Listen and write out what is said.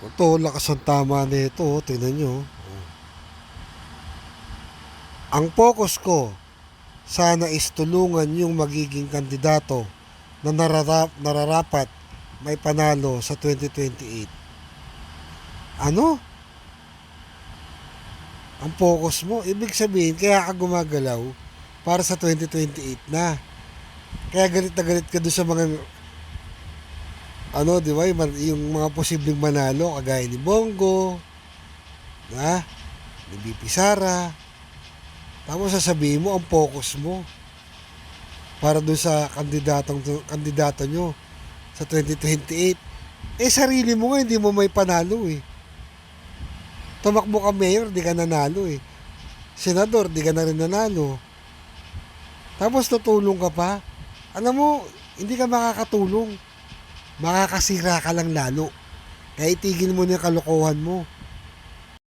Ito, lakas ang tama nito. Tingnan nyo. Ang focus ko, sana is tulungan yung magiging kandidato na nararap, nararapat may panalo sa 2028. Ano? Ang focus mo, ibig sabihin, kaya ka gumagalaw para sa 2028 na. Kaya galit na galit ka doon sa mga ano, di ba, yung, mga posibleng manalo, kagaya ni Bongo, na, ni BP Sara. Tapos sasabihin mo, ang focus mo para doon sa kandidatong kandidato nyo sa 2028. Eh, sarili mo nga, hindi mo may panalo eh. Tumakbo ka mayor, di ka nanalo eh. Senador, di ka na rin nanalo. Tapos tutulong ka pa. Alam mo, hindi ka makakatulong makakasira ka lang lalo. Kaya itigil mo na yung kalokohan mo.